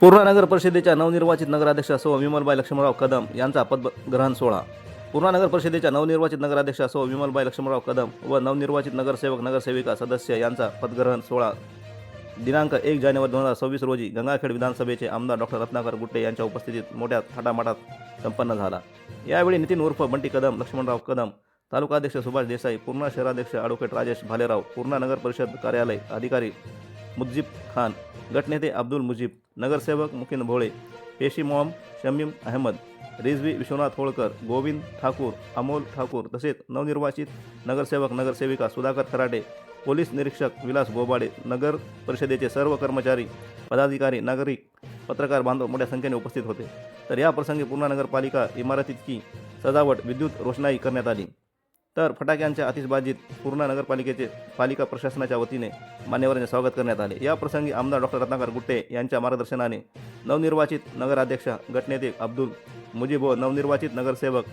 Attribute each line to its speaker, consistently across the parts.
Speaker 1: पूर्णा नगर परिषदेच्या नवनिर्वाचित नगराध्यक्ष सौ विमलबाई लक्ष्मणराव कदम यांचा पदग्रहण सोहळा. पूर्णा नगर परिषदेच्या नवनिर्वाचित नगराध्यक्ष सौ विमलबाई लक्ष्मणराव कदम व नवनिर्वाचित नगरसेवक नगरसेविका सदस्य यांचा पदग्रहण सोहळा. दिनांक एक जानेवारी दोन हजार सव्वीस रोजी गंगाखेड विधानसभेचे आमदार डॉक्टर रत्नाकर गुट्टे यांच्या उपस्थितीत मोठ्या थाटामाटात संपन्न झाला. यावेळी नितीन उर्फ बंटी कदम लक्ष्मणराव कदम तालुकाध्यक्ष सुभाष देसाई पूर्णा शहराध्यक्ष ॲडव्होकेट राजेश भालेराव पूर्णा नगर परिषद कार्यालय अधिकारी मुजीब खान गटनेते अब्दुल मुजीब नगरसेवक मुकिन भोळे पेशी मॉम शमीम अहमद रिझवी विश्वनाथ होळकर गोविंद ठाकूर अमोल ठाकूर तसेच नवनिर्वाचित नगरसेवक नगरसेविका सुधाकर खराटे पोलीस निरीक्षक विलास गोबाडे नगर परिषदेचे सर्व कर्मचारी पदाधिकारी नागरिक पत्रकार बांधव मोठ्या संख्येने उपस्थित होते. तर या प्रसंगी पूर्णा नगरपालिका इमारतीची सजावट विद्युत रोषणाई करण्यात आली. तर फटाक्यांच्या आतिषबाजीत पूर्णा नगरपालिकेचे पालिका प्रशासनाच्या वतीने मान्यवरांचे स्वागत करण्यात आले. या प्रसंगी आमदार डॉक्टर रत्नाकर गुट्टे यांच्या मार्गदर्शनाने नवनिर्वाचित नगराध्यक्ष गटनेते अब्दुल मुजीब व नवनिर्वाचित नगरसेवक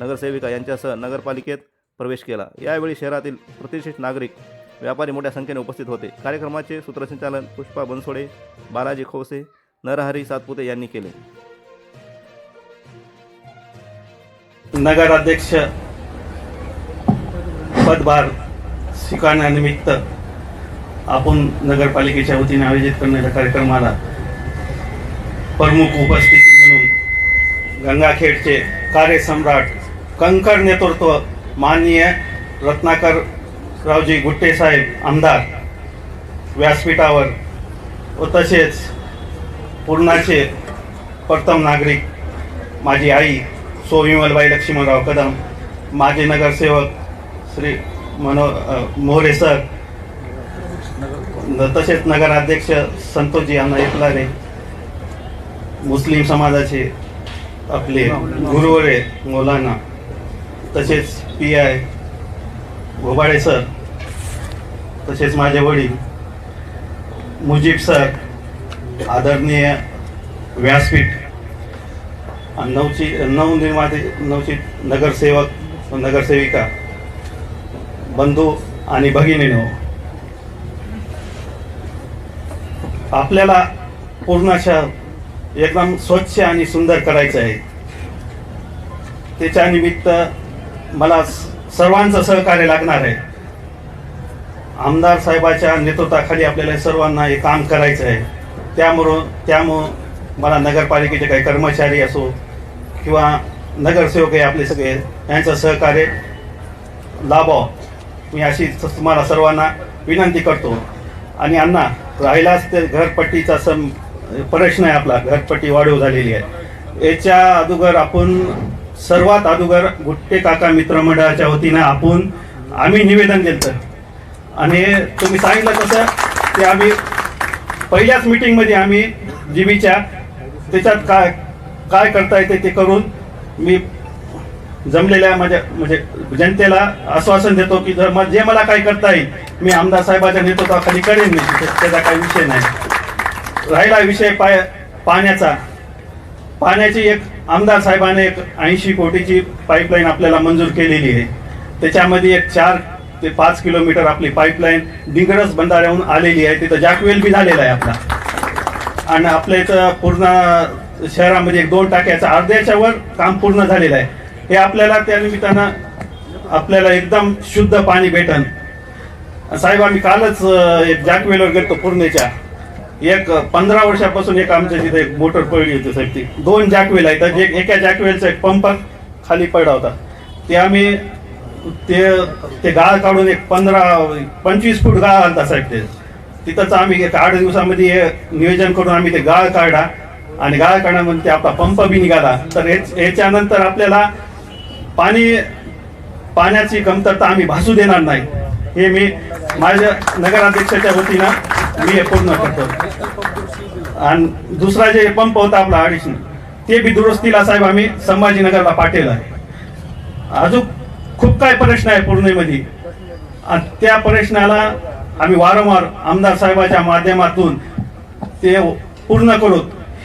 Speaker 1: नगरसेविका यांच्यासह नगरपालिकेत प्रवेश केला. यावेळी शहरातील प्रतिष्ठित नागरिक व्यापारी मोठ्या संख्येने उपस्थित होते. कार्यक्रमाचे सूत्रसंचालन पुष्पा बनसोडे बालाजी खोसे नरहरी सातपुते यांनी केले.
Speaker 2: नगराध्यक्ष पदभार स्वीकारण्यानिमित्त आपण नगरपालिकेच्या वतीने आयोजित करण्याच्या कार्यक्रमाला प्रमुख उपस्थिती म्हणून गंगाखेडचे कार्यसम्राट कंकर नेतृत्व माननीय रत्नाकर रावजी गुट्टेसाहेब आमदार व्यासपीठावर व तसेच पूर्णाचे प्रथम नागरिक माझी आई सो विमलबाई लक्ष्मणराव कदम माजी नगरसेवक श्री मनो अ, मोरे सर तसेच नगराध्यक्ष संतोषजी यांना एकलाने मुस्लिम समाजाचे आपले गुरुवरे मौलाना. तसेच पी आय घोबाळे सर तसेच माझे वडील मुजीब सर आदरणीय व्यासपीठ आणि नवची नवनिर्माते नवचित नगरसेवक नगरसेविका बंधू आणि भगिनीनो आपल्याला पूर्ण शहर एकदम स्वच्छ आणि सुंदर करायचं आहे. त्याच्या निमित्त मला सर्वांचं सहकार्य लागणार आहे. आमदार साहेबाच्या नेतृत्वाखाली आपल्याला सर्वांना हे काम करायचं आहे. त्यामुळं त्यामुळं मला नगरपालिकेचे काही कर्मचारी असो किंवा नगरसेवक आहे आपले सगळे यांचं सहकार्य लाभावं. मी अशी तुम्हाला सर्वांना विनंती करतो. आणि अण्णा राहिलाच ते घरपट्टीचा सम प्रश्न आहे आपला घरपट्टी वाढीव झालेली आहे. याच्या अगोदर आपण सर्वात अगोदर गुट्टे काका मित्रमंडळाच्या वतीनं आपण आम्ही निवेदन केलं आणि तुम्ही सांगितलं कसं ते आम्ही पहिल्याच मीटिंगमध्ये आम्ही जीबीच्या त्याच्यात काय काय करता येते ते करून मी जमलेल्या माझ्या म्हणजे जनतेला आश्वासन देतो की जर जे मला काय करता येईल मी आमदार साहेबाच्या नेतृत्वाखाली करेन मी. त्याचा काही विषय नाही. राहिला विषय पाय पाण्याचा. पाण्याची एक आमदार साहेबाने एक ऐंशी कोटीची पाईपलाईन आपल्याला मंजूर केलेली आहे. त्याच्यामध्ये एक चार ते पाच किलोमीटर आपली पाईपलाईन डिंगरस बंधाऱ्याहून आलेली आहे. तिथं जॅकवेल बी झालेला आहे आपला. आणि आपल्या इथं पूर्ण शहरामध्ये एक दोन टाक्याचं अर्ध्याच्या वर काम पूर्ण झालेलं आहे. हे आपल्याला त्या निमित्तानं आपल्याला एकदम शुद्ध पाणी भेटन. साहेब आम्ही कालच एक जॅकवेलवर गेलो पूर्णेच्या. एक पंधरा वर्षापासून एक आमच्या तिथे एक मोटर पडली होती साहेब ती. दोन जॅकवेल आहेत. जे एका जॅकवेलचा एक पंप खाली पडला होता. ते आम्ही ते ते गाळ काढून एक पंधरा पंचवीस फूट गाळ आणता साहेब ते. तिथंच आम्ही एक आठ दिवसामध्ये हे नियोजन करून आम्ही ते गाळ काढा आणि गाळ काढण्यामध्ये ते आपला पंप बी निघाला. तर हेच- याच्यानंतर आपल्याला पाणी पाण्याची कमतरता आम्ही भासू देणार नाही. हे मी माझ्या नगराध्यक्षाच्या वतीनं मी हे पूर्ण करतो. आणि दुसरा जे पंप होता आपला अडीचशे ते बी दुरुस्तीला साहेब आम्ही संभाजीनगरला पाठवलं आहे. अजून खूप काय प्रश्न आहे पूर्णेमध्ये. आणि त्या प्रश्नाला आम्ही वारंवार आमदार साहेबाच्या माध्यमातून ते पूर्ण करू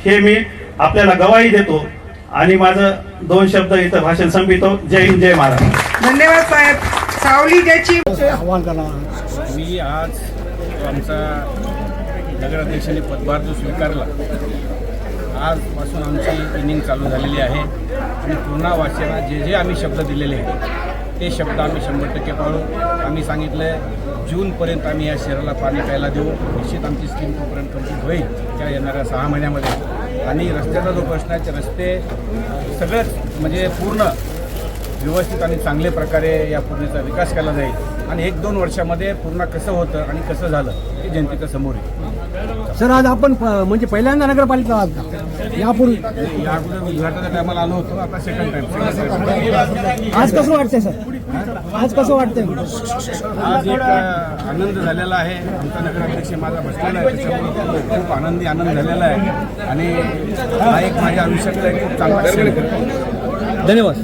Speaker 2: हे मी आपल्याला गवाही देतो. आणि माझं दोन शब्द इथं भाषण संपितो जय हिंद जय महाराज
Speaker 3: धन्यवाद साहेब. सावली ज्याची
Speaker 4: मी आज आमचा नगराध्यक्षाने पदभार जो स्वीकारला आजपासून आमची इनिंग चालू झालेली आहे. आणि पूर्णा वासियांना जे जे आम्ही शब्द दिलेले आहेत ते शब्द आम्ही शंभर टक्के पाळू. आम्ही सांगितलं आहे जूनपर्यंत आम्ही या शहराला पाणी प्यायला देऊ. निश्चित आमची स्कीम तोपर्यंत कंप्लीट होईल. त्या येणाऱ्या सहा महिन्यामध्ये. आणि रस्त्याचा जो प्रश्न आहे ते रस्ते सगळंच म्हणजे पूर्ण व्यवस्थित आणि चांगल्या प्रकारे या पूर्णेचा विकास केला जाईल. आणि एक दोन वर्षामध्ये पूर्ण कसं होतं आणि कसं झालं हे जनतेच्या समोर येईल
Speaker 5: सर आज आपण प- म्हणजे पहिल्यांदा नगरपालिका आहात का? यापूर्वी?
Speaker 4: या अगोदर उद्घाटनाच्या टायमाला आलो होतो आता सेकंड टाइम
Speaker 5: आज कसं वाटतंय सर? आज कसं वाटतंय?
Speaker 4: आज एक आनंद झालेला आहे. आमचा नगराध्यक्ष माझा बसलेला आहे त्याच्यामुळे खूप आनंदी आनंद झालेला आहे. आणि हा एक माझ्या आयुष्यातला एक खूप चांगला.
Speaker 5: धन्यवाद.